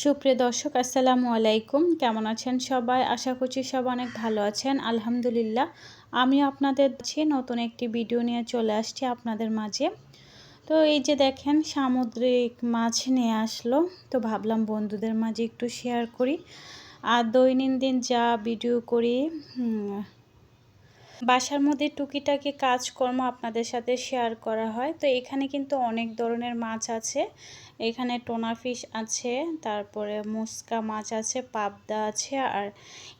সুপ্রিয় দর্শক, আসসালামু আলাইকুম। কেমন আছেন সবাই? আশা করছি সব অনেক ভালো আছেন। আলহামদুলিল্লাহ আমি আপনাদের নতুন একটি ভিডিও নিয়ে চলে আসছি আপনাদের মাঝে। তো এই যে দেখেন, সামুদ্রিক মাছ নিয়ে আসলো। তো ভাবলাম বন্ধুদের মাঝে একটু শেয়ার করি। আর দৈনন্দিন যা ভিডিও করি বাসার মধ্যে টুকিটাকি কাজকর্ম আপনাদের সাথে শেয়ার করা হয়। তো এখানে কিন্তু অনেক ধরনের মাছ আছে। এখানে টোনা ফিশ আছে, তারপরে মুসকা মাছ আছে, পাবদা আছে, আর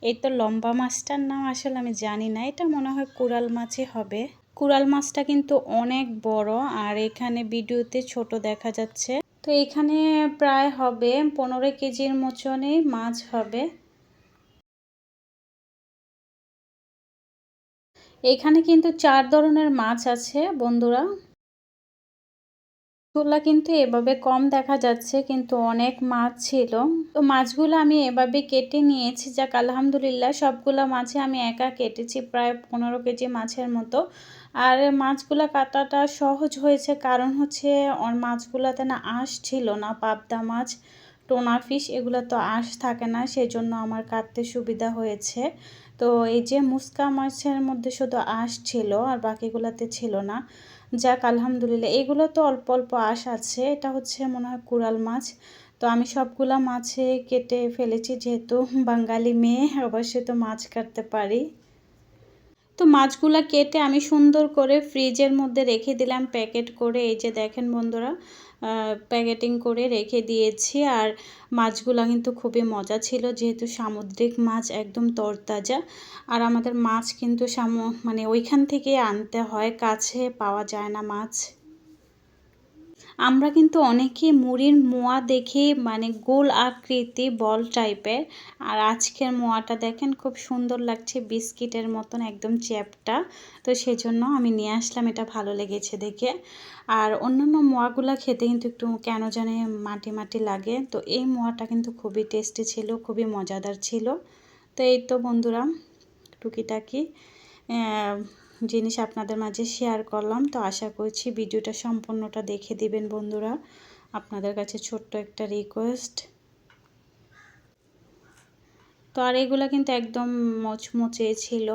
এই তো লম্বা মাছটার নাম আসলে আমি জানি না, এটা মনে হয় কুড়াল মাছই হবে। কুড়াল মাছটা কিন্তু অনেক বড়, আর এখানে ভিডিওতে ছোট দেখা যাচ্ছে। তো এখানে প্রায় হবে পনেরো কেজির মতনই মাছ হবে। এখানে কিন্তু চার ধরনের মাছ আছে, বন্ধুরা। মাছগুলো কিন্তু এভাবে কম দেখা যাচ্ছে, কিন্তু অনেক মাছ ছিল। তো মাছগুলো আমি এভাবে কেটে নিয়েছি, যাক আলহামদুলিল্লাহ সবগুলো মাছে আমি একা কেটেছি, প্রায় পনেরো কেজি মাছের মতো। আর মাছগুলো কাটাটা সহজ হয়েছে, কারণ হচ্ছে মাছগুলোতে না আঁশ ছিল না, পাবদা মাছ, টোনা ফিশ এগুলো তো আঁশ থাকে না সেই জন্য আমার কাটতে সুবিধা হয়েছে। তো এই যে মুসকা মাছের মধ্যে শুধু আঁশ ছিল আর বাকিগুলোতে ছিল না। যাক, আলহামদুলিল্লাহ। এগুলো তো অল্প অল্প আশ আছে। এটা হচ্ছে মনে হয় কুড়াল মাছ। তো আমি সবগুলা মাছে কেটে ফেলেছি, যেহেতু বাঙালি মেয়ে, অবশ্যই তো মাছ কাটতে পারি। তো মাছগুলো কেটে আমি সুন্দর করে ফ্রিজের মধ্যে রেখে দিলাম, প্যাকেট করে। এই যে দেখেন বন্ধুরা প্যাকেটিং করে রেখে দিয়েছি। আর মাছগুলো কিন্তু খুবই মজা ছিল, যেহেতু সামুদ্রিক মাছ একদম তরতাজা। আর আমাদের মাছ কিন্তু সামু মানে ওইখান থেকে আনতে হয়, কাছে পাওয়া যায় না মাছ। আমরা কিন্তু অনেকে মুড়ির মোয়া দেখে মানে গোল আকৃতি বল টাইপের। আর আজকের মোয়াটা দেখেন খুব সুন্দর লাগছে বিস্কিটের মতন একদম চ্যাপটা। তো সেজন্য আমি নিয়ে আসলাম, এটা ভালো লেগেছে দেখে। আর অন্যান্য মোয়াগুলো খেতে কিন্তু একটু কেন জানে মাটি মাটি লাগে। তো এই মোয়াটা কিন্তু খুবই টেস্টি ছিল, খুবই মজাদার ছিল। তো এই তো বন্ধুরা, টুকিটাকি জিনিস আপনাদের মাঝে শেয়ার করলাম। তো আশা করছি ভিডিওটা সম্পূর্ণটা দেখে দিবেন বন্ধুরা। আপনাদের কাছে ছোট্ট একটা রিকোয়েস্ট তো আর এগুলো কিন্তু একদম মচমচে ছিল।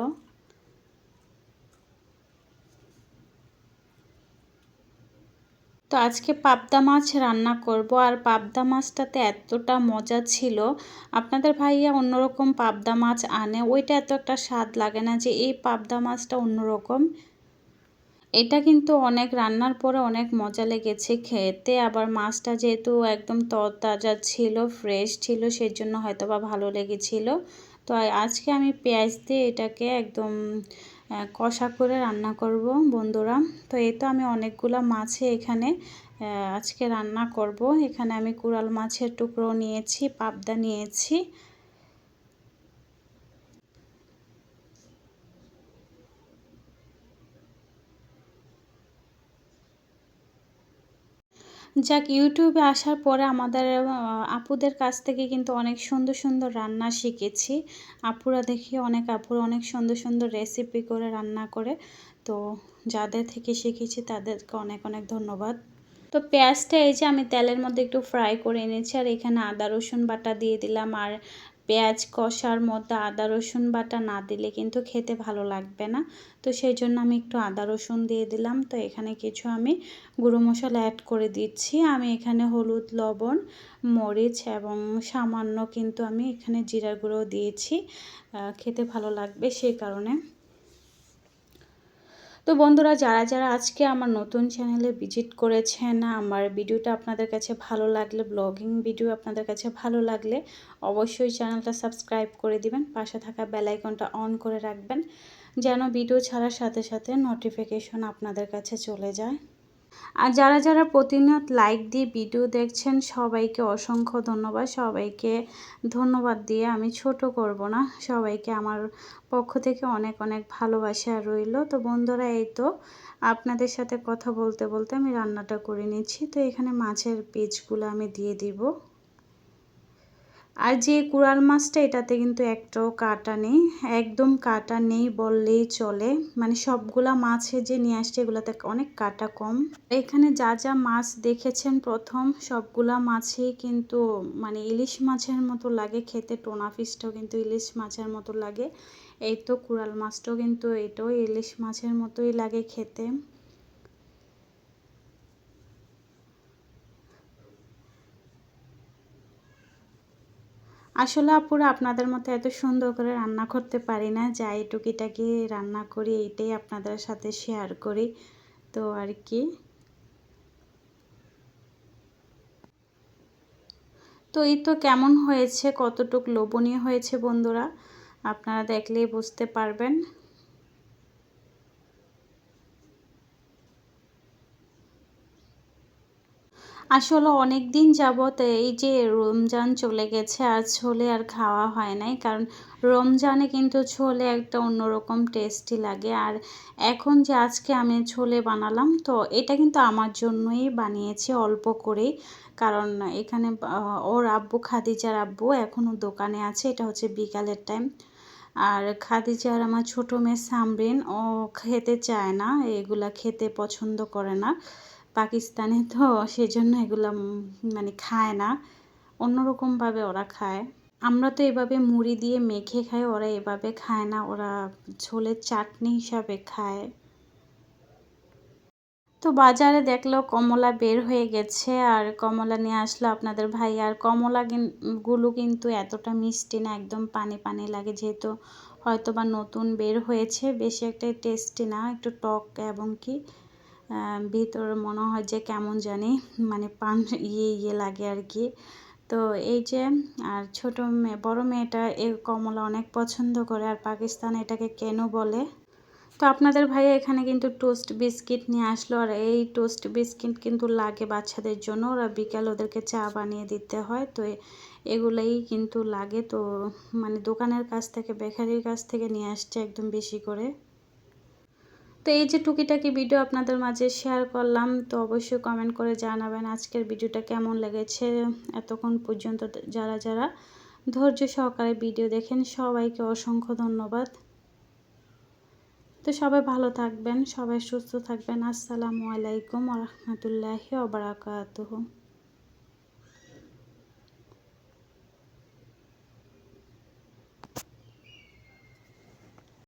তো আজকে পাবদা মাছ রান্না করব। আর পাবদা মাছটাতে এতটা মজা ছিল। আপনাদের ভাইয়া অন্যরকম পাবদা মাছ আনে। ওইটা এত একটা স্বাদ লাগে না যে এই পাবদা মাছটা অন্যরকম। এটা কিন্তু অনেক রান্নার পরে অনেক মজা লেগেছে খেতে। আবার মাছটা যেহেতু একদম তরতাজা ছিল, ফ্রেশ ছিল সেই জন্য হয়তো বা ভালো লেগেছিল। তো আজকে আমি পেঁয়াজ দিয়ে এটাকে একদম কষা করে রান্না করব বন্ধুরা। তো এই তো আমি অনেকগুলো মাছে এখানে আজকে রান্না করব। এখানে আমি কুড়াল মাছের টুকরো নিয়েছি, পাবদা নিয়েছি। যাক, ইউটিউবে আসার পরে আমাদের আপুদের কাছ থেকে কিন্তু অনেক সুন্দর সুন্দর রান্না শিখেছি। আপুরা দেখি অনেক আপুরা অনেক সুন্দর সুন্দর রেসিপি করে রান্না করে। তো যাদের থেকে শিখেছি তাদেরকে অনেক অনেক ধন্যবাদ। তো পেঁয়াজটা এই যে আমি তেলের মধ্যে একটু ফ্রাই করে এনেছি, আর এখানে আদা, রসুন বাটা দিয়ে দিলাম। আর পেঁয়াজ, কষার মধ্যে আদা, রসুন বাটা না দিলে কিন্তু খেতে ভালো লাগবে না। তো সেই জন্য আমি একটু আদা, রসুন দিয়ে দিলাম। তো এখানে কিছু আমি গুঁড়ো মশলা অ্যাড করে দিচ্ছি। আমি এখানে হলুদ, লবণ, মরিচ এবং সামান্য কিন্তু আমি এখানে জিরার গুঁড়ো দিয়েছি। খেতে ভালো লাগবে সেই কারণে। তো বন্ধুরা, যারা যারা আজকে আমার নতুন চ্যানেলে ভিজিট করেছেন, আমার ভিডিওটা আপনাদের কাছে ভালো লাগলে, ব্লগিং ভিডিও আপনাদের কাছে ভালো লাগলে অবশ্যই চ্যানেলটা সাবস্ক্রাইব করে দিবেন, পাশে থাকা বেলাইকনটা অন করে রাখবেন, যেন ভিডিও ছাড়ার সাথে সাথে নোটিফিকেশন আপনাদের কাছে চলে যায়। আর যারা যারা প্রতিনিয়ত লাইক দিয়ে ভিডিও দেখছেন, সবাইকে অসংখ্য ধন্যবাদ। সবাইকে ধন্যবাদ দিয়ে আমি ছোট করব না। সবাইকে আমার পক্ষ থেকে অনেক অনেক ভালোবাসা রইল। তো বন্ধুরা, এই তো আপনাদের সাথে কথা বলতে বলতে আমি রান্নাটা করে নিচ্ছি। তো এখানে মাছের পেজগুলো আমি দিয়ে দিব। আর যে কুড়াল মাছটা, এটাতে কিন্তু একটাও কাটা নেই। একদম কাটা নেই বললেই চলে। মানে সবগুলা মাছে যে নিয়ে আসছে, এগুলোতে অনেক কাটা কম। এখানে যা যা মাছ দেখেছেন প্রথম, সবগুলা মাছই কিন্তু মানে ইলিশ মাছের মতো লাগে খেতে। টোনা ফিশটাও কিন্তু ইলিশ মাছের মতো লাগে। এই তো কুড়াল মাছটাও কিন্তু এটাও ইলিশ মাছের মতোই লাগে খেতে। আসলে আপুরা আপনাদের মতো এত সুন্দর করে রান্না করতে পারি না। যাই টুকিটাকি রান্না করি, এইটাই আপনাদের সাথে শেয়ার করি। তো আর কি। তো এই তো কেমন হয়েছে? কতটুক লোভনীয় হয়েছে বন্ধুরা? আপনারা দেখলেই বুঝতে পারবেন। আসলে অনেক দিন যাবৎ এই যে রমজান চলে গেছে, আর ছোলে আর খাওয়া হয় নাই। কারণ রমজানে কিন্তু ছোলে একটা অন্যরকম টেস্টি লাগে। আর এখন যে আজকে আমি ছোলে বানালাম, তো এটা কিন্তু আমার জন্যই বানিয়েছি অল্প করেই। কারণ এখানে ওর আব্বু খাদিজার আব্বু এখনও দোকানে আছে, এটা হচ্ছে বিকালের টাইম আর খাদিজার আমার ছোটো মেয়ে সামরিন, ও খেতে চায় না, এগুলা খেতে পছন্দ করে না। পাকিস্তানে তো সেজন্য এগুলো মানে খায় না। অন্যরকমভাবে ওরা খায়। আমরা তো এভাবে মুড়ি দিয়ে মেখে খাই, ওরা এভাবে খায় না। ওরা ঝোলের চাটনি হিসাবে খায়। তো বাজারে দেখল কমলা বের হয়ে গেছে, আর কমলা নিয়ে আসলো আপনাদের ভাই। আর কমলা গুলো কিন্তু এতটা মিষ্টি না, একদম পানি পানি লাগে। যেহেতু হয়তো বা নতুন বের হয়েছে, বেশি একটা টেস্টি না, একটু টক এবং কি। ভিতরে মনে হয় যে কেমন জানি মানে পান ইয়ে ইয়ে লাগে আর কি তো এই যে, আর ছোট মেয়ে, বড় মেয়েটা এ কমলা অনেক পছন্দ করে আর পাকিস্তান এটাকে কেন বলে? তো আপনাদের ভাইয়া এখানে কিন্তু টোস্ট বিস্কিট নিয়ে আসলো আর এই টোস্ট বিস্কিট কিন্তু লাগে বাচ্চাদের জন্য। ওরা বিকাল ওদেরকে চা বানিয়ে দিতে হয়। তো এগুলোই কিন্তু লাগে। তো মানে দোকানের কাছ থেকে, বেকারির কাছ থেকে নিয়ে আসছে একদম বেশি করে। তো এই যে টুকিটাকি ভিডিও আপনাদের মাঝে শেয়ার করলাম, তো অবশ্যই কমেন্ট করে জানাবেন আজকের ভিডিওটা কেমন লেগেছে। এতক্ষণ পর্যন্ত যারা যারা ধৈর্য সহকারে ভিডিও দেখেন, সবাইকে অসংখ্য ধন্যবাদ। তো সবাই ভালো থাকবেন, সবাই সুস্থ থাকবেন। আসসালামু আলাইকুম রহমতুল্লাহি ওবরাকাতুহু